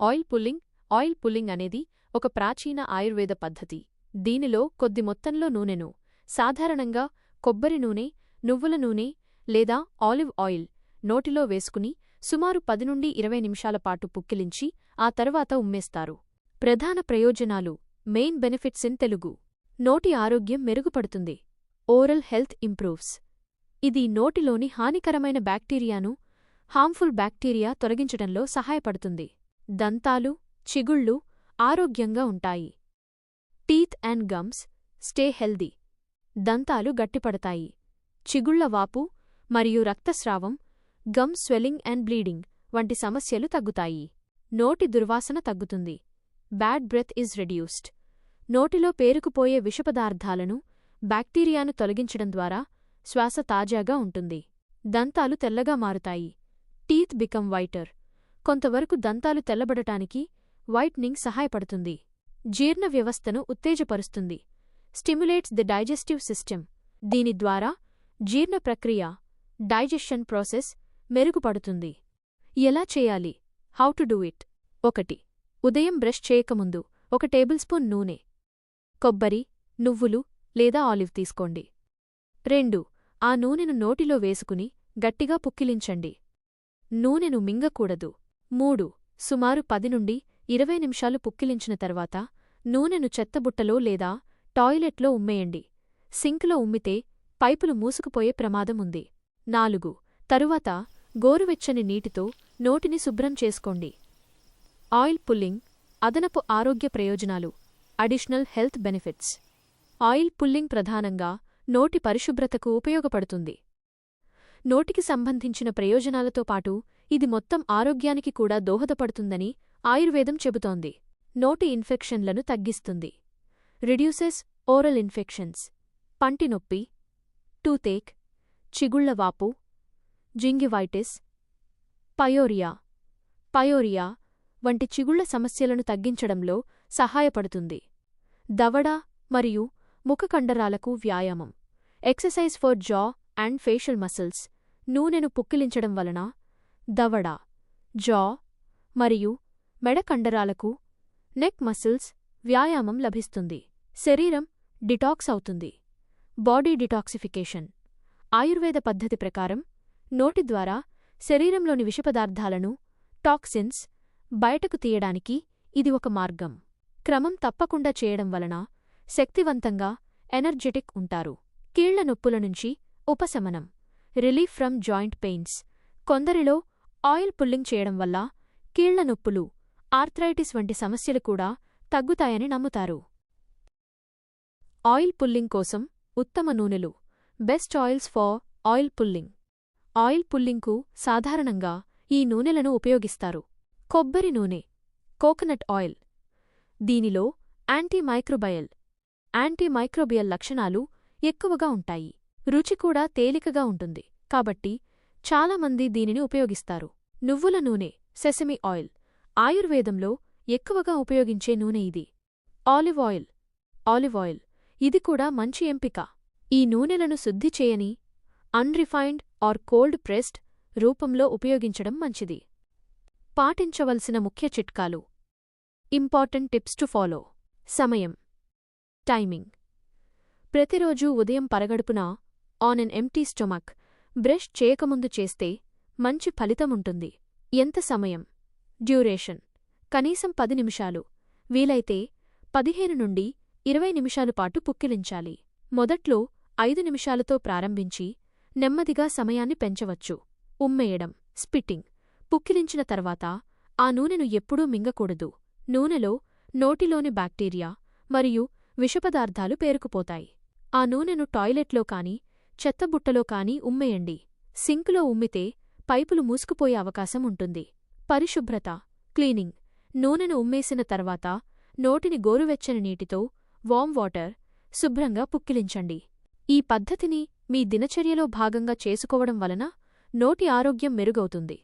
Oil pulling oil pulling అనేది ఒక ప్రాచీన ఆయుర్వేద పద్ధతి. దీనిలో కొద్ది మొత్తంలో నూనెను సాధారణంగా కొబ్బరి నూనె నువ్వుల నూనె లేదా ఆలివ్ ఆయిల్ నోటిలో వేసుకుని సుమారు పది నుండి ఇరవై నిమిషాల పాటు పుక్కిలించి ఆ తర్వాత ఉమ్మేస్తారు. ప్రధాన ప్రయోజనాలు మెయిన్ బెనిఫిట్స్ ఇన్ తెలుగు. నోటి ఆరోగ్యం మెరుగుపడుతుంది. Oral health improves. ఇది నోటిలోని హానికరమైన బ్యాక్టీరియాను హార్మ్ఫుల్ బ్యాక్టీరియా తొలగించడంలో సహాయపడుతుంది. దంతాలు చిగుళ్ళు ఆరోగ్యంగా ఉంటాయి. Teeth and gums stay healthy. దంతాలు గట్టిపడతాయి. చిగుళ్ళ వాపు మరియు రక్తస్రావం గమ్ స్వెల్లింగ్ అండ్ బ్లీడింగ్ వంటి సమస్యలు తగ్గుతాయి. నోటి దుర్వాసన తగ్గుతుంది. Bad breath is reduced. నోటిలో పేరుకుపోయే విషపదార్థాలను బ్యాక్టీరియాను తొలగించడం ద్వారా శ్వాస తాజాగా ఉంటుంది. దంతాలు తెల్లగా మారుతాయి. Teeth become whiter. కొంతవరకు దంతాలు తెల్లబడటానికి వైట్నింగ్ సహాయపడుతుంది. జీర్ణ వ్యవస్థను ఉత్తేజపరుస్తుంది. Stimulates the digestive system. దీని ద్వారా జీర్ణ ప్రక్రియ డైజెషన్ ప్రాసెస్ మెరుగుపడుతుంది. ఎలా చేయాలి? How to do it? ఒకటి. ఉదయం బ్రష్ చేయకముందు ఒక టేబుల్ స్పూన్ నూనె కొబ్బరి నువ్వులు లేదా ఆలివ్ తీసుకోండి. రెండు. ఆ నూనెను నోటిలో వేసుకుని గట్టిగా పుక్కిలించండి. నూనెను మింగకూడదు. మూడు సుమారు పది నుండి ఇరవై నిమిషాలు పుక్కిలించిన తర్వాత నూనెను చెత్తబుట్టలో లేదా టాయిలెట్లో ఉమ్మేయండి. సింక్లో ఉమ్మితే పైపులు మూసుకుపోయే ప్రమాదం ఉంది. నాలుగు తరువాత గోరువెచ్చని నీటితో నోటిని శుభ్రం చేసుకోండి. ఆయిల్ పుల్లింగ్ అదనపు ఆరోగ్య ప్రయోజనాలు additional health benefits. Oil pulling ప్రధానంగా నోటి పరిశుభ్రతకు ఉపయోగపడుతుంది. నోటికి సంబంధించిన ప్రయోజనాలతో పాటు ఇది మొత్తం ఆరోగ్యానికి కూడా దోహదపడుతుందని ఆయుర్వేదం చెబుతోంది. నోటి ఇన్ఫెక్షన్లను తగ్గిస్తుంది. Reduces oral infections. పంటి నొప్పి. టూతేక్. చిగుళ్ళవాపు జింగివైటిస్. పయోరియా. పయోరియా వంటి చిగుళ్ళ సమస్యలను తగ్గించడంలో సహాయపడుతుంది. దవడ మరియు ముఖ కండరాలకు వ్యాయామం. Exercise for jaw and facial muscles. నూనెను పుక్కిలించడం వలన దవడ జా మరియు మెడ కండరాలకు నెక్ మసిల్స్ వ్యాయామం లభిస్తుంది. శరీరం డిటాక్స్ అవుతుంది. Body detoxification. ఆయుర్వేద పద్ధతి ప్రకారం నోటి ద్వారా శరీరంలోని విషపదార్థాలను టాక్సిన్స్ బయటకు తీయడానికి ఇది ఒక మార్గం. క్రమం తప్పకుండా చేయడం వలన శక్తివంతంగా ఎనర్జెటిక్ ఉంటారు. కీళ్ళ నొప్పుల నుంచి ఉపశమనం రిలీఫ్ ఫ్రమ్ జాయింట్ పెయిన్స్. కొందరిలో ఆయిల్ పుల్లింగ్ చేయడం వల్ల కీళ్ళ నొప్పులు ఆర్థరైటిస్ వంటి సమస్యలు కూడా తగ్గుతాయని నమ్ముతారు. ఆయిల్ పుల్లింగ్ కోసం ఉత్తమ నూనెలు best oils for oil pulling. Oil పుల్లింగ్కు సాధారణంగా ఈ నూనెలను ఉపయోగిస్తారు. కొబ్బరి నూనె కోకోనట్ ఆయిల్. దీనిలో యాంటీమైక్రోబయల్ యాంటీమైక్రోబియల్ లక్షణాలు ఎక్కువగా ఉంటాయి. రుచి కూడా తేలికగా ఉంటుంది. కాబట్టి చాలామంది దీనిని ఉపయోగిస్తారు. నువ్వుల నూనె సెసమి ఆయిల్. ఆయుర్వేదంలో ఎక్కువగా ఉపయోగించే నూనె ఇది. Olive oil. Olive oil. ఇది కూడా మంచి ఎంపిక. ఈ నూనెలను శుద్ధి చేయని అన్రిఫైన్డ్ ఆర్ కోల్డ్ ప్రెస్డ్ రూపంలో ఉపయోగించడం మంచిది. పాటించవలసిన ముఖ్య చిట్కాలు. Important tips to follow. సమయం. టైమింగ్. ప్రతిరోజూ ఉదయం పరగడుపున on an empty stomach. Brush చేయకముందు చేస్తే మంచి ఫలితముంటుంది. ఎంత సమయం? డ్యూరేషన్. కనీసం పది నిమిషాలు. వీలైతే పదిహేను నుండి ఇరవై నిమిషాలు పాటు పుక్కిలించాలి. మొదట్లో ఐదు నిమిషాలతో ప్రారంభించి నెమ్మదిగా సమయాన్ని పెంచవచ్చు. ఉమ్మేయడం. స్పిట్టింగ్. పుక్కిలించిన తర్వాత ఆ నూనెను ఎప్పుడూ మింగకూడదు. నూనెలో నోటిలోని బ్యాక్టీరియా మరియు విషపదార్థాలు పేరుకుపోతాయి. ఆ నూనెను టాయిలెట్లో కాని చెత్తబుట్టలో కాని ఉమ్మేయండి. సింకులో ఉమ్మితే పైపులు మూసుకుపోయే అవకాశం ఉంటుంది. పరిశుభ్రత క్లీనింగ్. నూనెను ఉమ్మేసిన తర్వాత నోటిని గోరువెచ్చని నీటితో వామ్ వాటర్ శుభ్రంగా పుక్కిలించండి. ఈ పద్ధతిని మీ దినచర్యలో భాగంగా చేసుకోవడం వలన నోటి ఆరోగ్యం మెరుగవుతుంది.